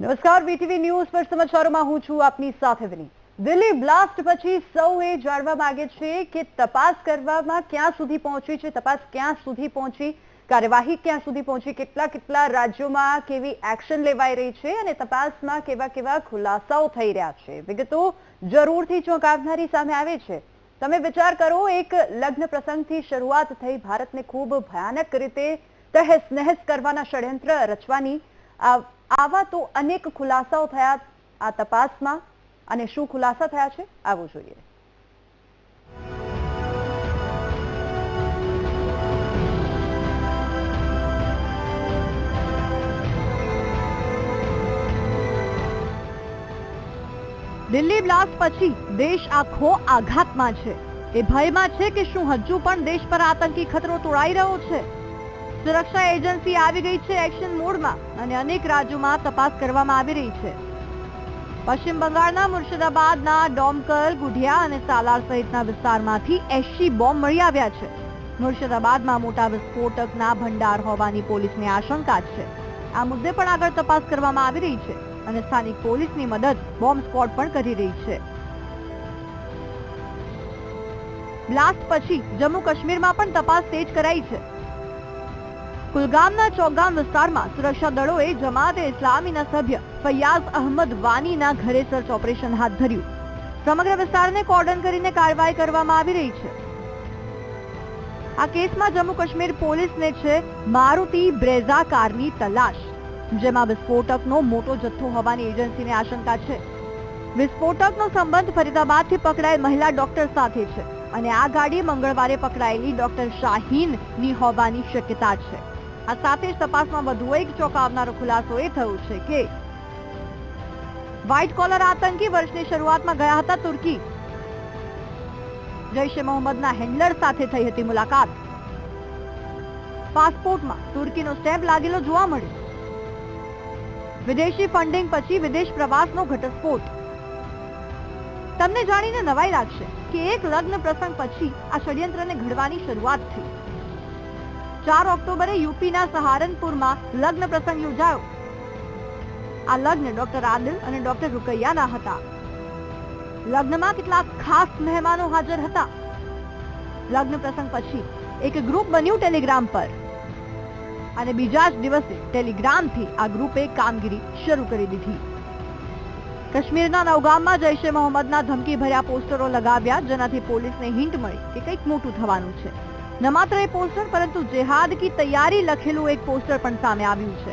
નમસ્કાર VTV news પર સમાચારોમાં હું છું આપની સાથે વિની દિલ્હી બ્લાસ્ટ પછી સૌએ જાણવા માંગે છે કે તપાસ કરવામાં ક્યાં સુધી પહોંચી છે, તપાસ ક્યાં સુધી પહોંચી, કાર્યવાહી ક્યાં સુધી પહોંચી, કેટલા કેટલા રાજ્યોમાં કેવી એક્શન લેવાઈ રહી છે અને તપાસમાં કેવા કેવા ખુલાસાઓ થઈ રહ્યા છે. વિગતો જરૂરથી ચોંકાવનારી સામે આવે છે. તમે વિચાર કરો, એક લગ્ન પ્રસંગથી શરૂઆત થઈ ભારતને ખૂબ ભયાનક રીતે તહેસ નહેસ કરવાના ષડયંત્ર રચવાની આ- આવા તો અનેક ખુલાસાઓ થયા આ તપાસમાં. અને શું ખુલાસા થયા છે, આવું જોઈએ. દિલ્હી બ્લાસ્ટ પછી દેશ આખો આઘાતમાં છે. એ ભયમાં છે કે શું હજુ પણ દેશ પર આતંકી ખતરો તોડાઈ રહ્યો છે? સુરક્ષા એજન્સી આવી ગઈ છે એક્શન મોડમાં અને અનેક રાજ્યોમાં તપાસ કરવામાં આવી રહી છે. પશ્ચિમ બંગાળના મુર્શિદાબાદના ડોમકલ, ગુઢિયા અને સાલાર સહિતના વિસ્તારમાંથી એસી બોમ્બ મળી આવ્યા છે. મુર્શિદાબાદમાં મોટા વિસ્ફોટકના ભંડાર હોવાની પોલીસને આશંકા છે. આ મુદ્દે પણ આગળ તપાસ કરવામાં આવી રહી છે અને સ્થાનિક પોલીસની મદદ બોમ્બ સ્પોટ પણ કરી રહી છે. બ્લાસ્ટ પછી જમ્મુ કાશ્મીરમાં પણ તપાસ તેજ કરાઈ છે. કુલગામના ચોગામ વિસ્તારમાં સુરક્ષા દળોએ જમાતે ઇસ્લામીના સભ્ય ફૈયાઝ અહમદ વાનીના ઘરે સર્ચ ઓપરેશન હાથ ધર્યું. સમગ્ર વિસ્તારને કોર્ડન કરીને કાર્યવાહી કરવામાં આવી રહી છે. આ કેસમાં જમ્મુ કાશ્મીર પોલીસને છે મારુતિ બ્રેઝા કારની તલાશ, જેમાં વિસ્ફોટકનો મોટો જથ્થો હોવાની એજન્સીને આશંકા છે. વિસ્ફોટકનો સંબંધ ફરીદાબાદથી પકડાયેલ મહિલા ડોક્ટર સાથે છે અને આ ગાડી મંગળવારે પકડાયેલી ડોક્ટર શાહીનની હોવાની શક્યતા છે. આ સાથે જ તપાસમાં વધુ એક ચોંકાવનારો ખુલાસો એ થયો છે કે વ્હાઇટ કોલર આતંકી વર્ષની શરૂઆતમાં ગયા હતા તુર્કી. જૈશ મોહમ્મદના હેન્ડલર સાથે થઈ હતી મુલાકાત. પાસપોર્ટમાં તુર્કીનો સ્ટેમ્પ લાગેલો જોવા મળ્યો. વિદેશી ફંડિંગ પછી વિદેશ પ્રવાસનો ઘટસ્ફોટ. તમને જાણીને નવાઈ લાગશે કે એક લગ્ન પ્રસંગ પછી આ ષડયંત્રને ઘડવાની શરૂઆત થઈ. ચાર ઓક્ટોબરે યુપીના સહારનપુરમાં લગ્ન પ્રસંગ યોજાયો. આ લગ્ન ડોક્ટર આદિલ અને ડોક્ટર રૂકૈયાના હતા. લગ્નમાં કેટલાક ખાસ મહેમાનો હાજર હતા. લગ્ન પ્રસંગ પછી એક ગ્રુપ બન્યું ટેલિગ્રામ પર. અને બીજા જ દિવસે ટેલિગ્રામથી આ ગ્રુપે કામગીરી શરૂ કરી દીધી. કાશ્મીરના નવગામમાં જૈશે મોહમ્મદના ધમકી ભર્યા પોસ્ટરો લગાવ્યા, જેનાથી પોલીસને હિન્ટ મળી કે કંઈક મોટું થવાનું છે. ન માત્ર એ પોસ્ટર, પરંતુ જેહાદ કી તૈયારી લખેલું એક પોસ્ટર પણ સામે આવ્યું છે.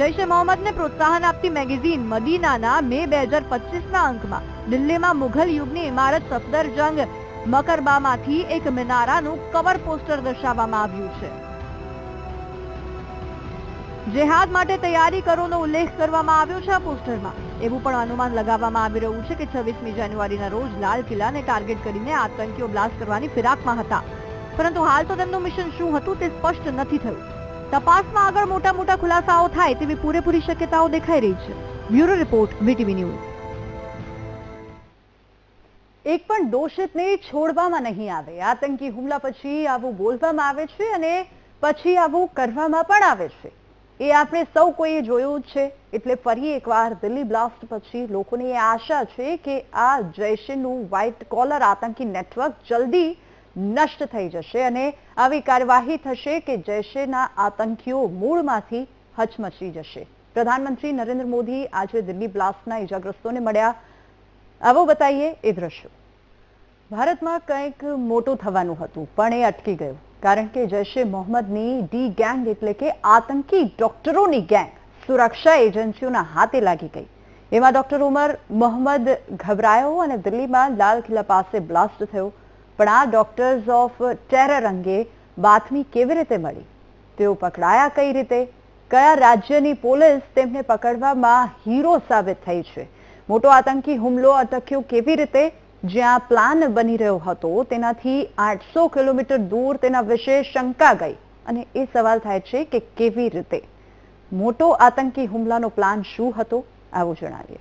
જૈશે મોહમ્મદને પ્રોત્સાહન આપતી મેગેઝિન મદીનાના મે બે હજાર પચીસના અંકમાં દિલ્હીમાં મુઘલ યુગની ઇમારત સફદરજંગ મકરબામાંથી એક મિનારાનું કવર પોસ્ટર દર્શાવવામાં આવ્યું છે. જેહાદ માટે તૈયારી કરોનો ઉલ્લેખ કરવામાં આવ્યો છે આ પોસ્ટરમાં. એવું પણ અનુમાન લગાવવામાં આવી રહ્યું છે કે છવ્વીસમી જાન્યુઆરીના રોજ લાલ કિલ્લાને ટાર્ગેટ કરીને આતંકીઓ બ્લાસ્ટ કરવાની ફિરાકમાં હતા. પરંતુ હાલ તો તેમનું મિશન શું હતું તે સ્પષ્ટ નથી થયું. તપાસમાં આગળ મોટા મોટા ખુલાસાઓ થાય તેવી પૂરેપૂરી શક્યતાઓ દેખાઈ રહી છે. Bureau report, VTV news. એક પણ દોષિતને છોડવામાં નહીં આવે. આતંકી હુમલા પછી આવું બોલવામાં આવે છે અને પછી આવું કરવામાં પણ આવે છે. એ આપણે સૌ કોઈએ જોયું છે. એટલે ફરી એકવાર દિલ્હી બ્લાસ્ટ પછી લોકોની એ આશા છે કે આ જૈશનું વ્હાઇટ કોલર આતંકી નેટવર્ક જલ્દી નષ્ટ થઈ જશે અને આવી કાર્યવાહી થશે કે જૈશેના આતંકીઓ મૂળમાંથી હચમચી જશે. પ્રધાનમંત્રી નરેન્દ્ર મોદી આજે દિલ્હી બ્લાસ્ટના ઇજાગ્રસ્તોને મળ્યા. આવો બતાઈએ એ દ્રશ્યો. ભારતમાં કંઈક મોટું થવાનું હતું, પણ એ અટકી ગયું. કારણ કે જૈશે મોહમ્મદની ડી ગેંગ એટલે કે આતંકી ડોક્ટરોની ગેંગ સુરક્ષા એજન્સીઓના હાથે લાગી ગઈ. એમાં ડોક્ટર ઉમર મોહમ્મદ ગભરાયો અને દિલ્હીમાં લાલ કિલ્લા પાસે બ્લાસ્ટ થયો. પણ આ ડોક્ટર્સ ઓફ ટેરર અંગે બાતમી કેવી રીતે મળી? તેઓ પકડાયા કઈ રીતે? કયા રાજ્યની પોલીસ તેમને પકડવામાં હીરો સાબિત થઈ છે? મોટો આતંકી હુમલો અટક્યો કેવી રીતે? જ્યાં પ્લાન બની રહ્યો હતો, તેનાથી આઠસો કિલોમીટર દૂર તેના વિશે શંકા ગઈ. અને એ સવાલ થાય છે કે કેવી રીતે? મોટો આતંકી હુમલાનો પ્લાન શું હતો? આવું જણાવીએ.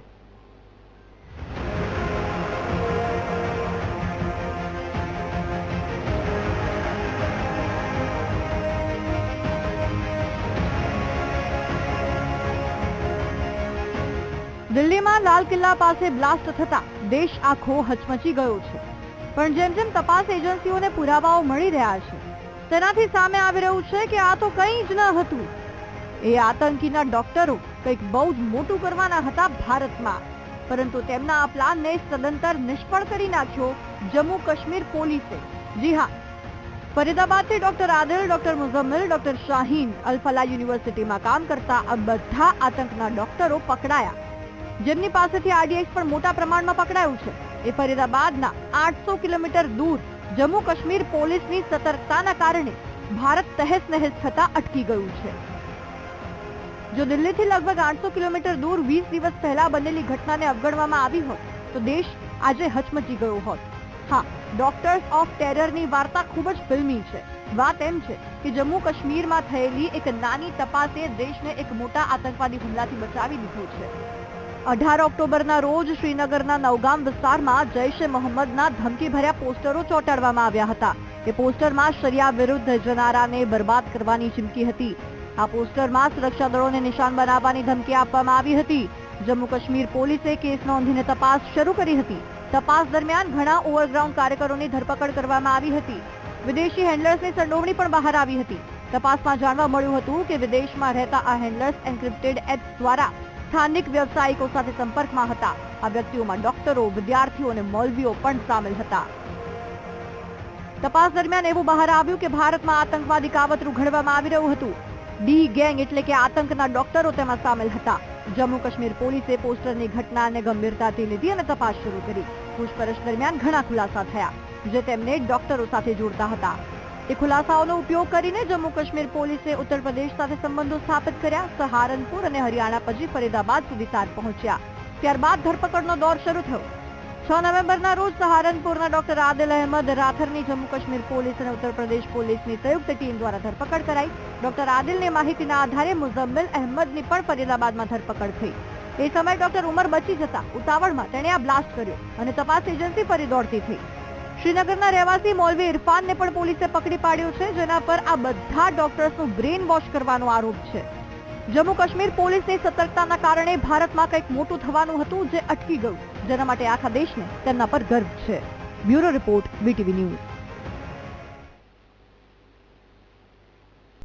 દિલ્હીમાં લાલ કિલ્લા પાસે બ્લાસ્ટ થતા દેશ આખો હચમચી ગયો છે. પણ જેમ જેમ તપાસ એજન્સીઓને પુરાવાઓ મળી રહ્યા છે, તેનાથી સામે આવી રહ્યું છે કે આ તો કંઈ જ ન હતું. એ આતંકીના ડોક્ટરો કંઈક બહુ જ મોટું કરવાના હતા ભારતમાં, પરંતુ તેમના આ પ્લાનને સદંતર નિષ્ફળ કરી નાખ્યો જમ્મુ કાશ્મીર પોલીસે. જી હા. ફરીદાબાદથી doctor Adil, doctor Muzammil, doctor Shaheen Al Falah યુનિવર્સિટીમાં કામ કરતા આ બધા આતંકના ડોક્ટરો પકડાયા. જેમની પાસેથી આરડીએક્સ પણ મોટા પ્રમાણમાં પકડાયું છે. એ ફરીદાબાદના આઠસો કિલોમીટર દૂર જમ્મુ કાશ્મીર પોલીસની સતર્કતાના કારણે ભારત તહેસ નહેસ થતા અટકી ગયું છે. જો દિલ્હીથી લગભગ આઠસો કિલોમીટર દૂર વીસ દિવસ પહેલા બનેલી ઘટનાને અવગણવામાં આવી હોત, તો દેશ આજે હચમચી ગયો હોત. હા ડોક્ટર્સ ઓફ ટેરરની વાર્તા ખૂબ જ ફિલ્મી છે. વાત એમ છે કે જમ્મુ કાશ્મીરમાં થયેલી એક નાની તપાસે દેશને એક મોટા આતંકવાદી હુમલાથી બચાવી દીધો છે. અઢાર ઓક્ટોબરના રોજ શ્રીનગરના નવગામ વિસ્તારમાં જૈશ એ મોહમ્મદના ધમકીભર્યા પોસ્ટરો ચોંટાડવામાં આવ્યા હતા. એ પોસ્ટરમાં શરિયા વિરુદ્ધ જનારાને બરબાદ કરવાની ચીમકી હતી. આ પોસ્ટરમાં સુરક્ષા દળોને નિશાન બનાવવાની ધમકી આપવામાં આવી હતી. જમ્મુ કાશ્મીર પોલીસે કેસ નોંધીને તપાસ શરૂ કરી હતી. તપાસ દરમિયાન ઘણા ઓવરગ્રાઉન્ડ કાર્યકરોની ધરપકડ કરવામાં આવી હતી. વિદેશી હેન્ડલર્સની સંડોવણી પણ બહાર આવી હતી. તપાસમાં જાણવા મળ્યું હતું કે વિદેશમાં રહેતા આ હેન્ડલર્સ એન્ક્રિપ્ટેડ એપ્સ દ્વારા સ્થાનિક વ્યવસાયિકો સાથે સંપર્કમાં હતા. આ વ્યક્તિઓમાં ડોક્ટરો, વિદ્યાર્થીઓ અને મૌલવીઓ પણ સામેલ હતા. તપાસ દરમિયાન એવું બહાર આવ્યું કે ભારતમાં આતંકવાદી કાવતરું ઘડવામાં આવી રહ્યું હતું. ડી ગેંગ એટલે કે આતંકના ડોક્ટરો તેમાં સામેલ હતા. જમ્મુ કાશ્મીર પોલીસે પોસ્ટરની ઘટનાને ગંભીરતાથી લીધી અને તપાસ શરૂ કરી. પૂછપરછ દરમિયાન ઘણા ખુલાસા થયા, જે તેમને ડોક્ટરો સાથે જોડતા હતા. એ ખુલાસાઓનો ઉપયોગ કરીને જમ્મુ કાશ્મીર પોલીસે ઉત્તર પ્રદેશ સાથે સંબંધો સ્થાપિત કર્યા. સહારનપુર અને હરિયાણા પછી ફરીદાબાદ સુધી તાર પહોંચ્યા. ત્યારબાદ ધરપકડનો દોર શરૂ થયો. છ નવેમ્બરના રોજ સહારનપુરના ડોક્ટર આદિલ અહેમદ રાથરની જમ્મુ કાશ્મીર પોલીસ અને ઉત્તર પ્રદેશ પોલીસની સંયુક્ત ટીમ દ્વારા ધરપકડ કરાઈ. ડોક્ટર આદિલની માહિતીના આધારે મુઝમ્મિલ અહેમદની પણ ફરીદાબાદમાં ધરપકડ થઈ. એ સમયે ડોક્ટર ઉમર બચી જતા ઉતાવળમાં તેણે આ બ્લાસ્ટ કર્યો અને તપાસ એજન્સી ફરી દોડતી થઈ. શ્રીનગરના રહેવાસી મોલવી ઇરફાનને પણ પોલીસે પકડી પાડ્યો છે, જેના પર આ બધા ડોક્ટર્સનું બ્રેન વોશ કરવાનો આરોપ છે. જમ્મુ કાશ્મીર પોલીસની સતર્કતાના કારણે ભારતમાં કંઈક મોટું થવાનું હતું જે અટકી ગયું, જેના માટે આખા દેશને તેમના પર ગર્વ છે. Bureau report, VTV news.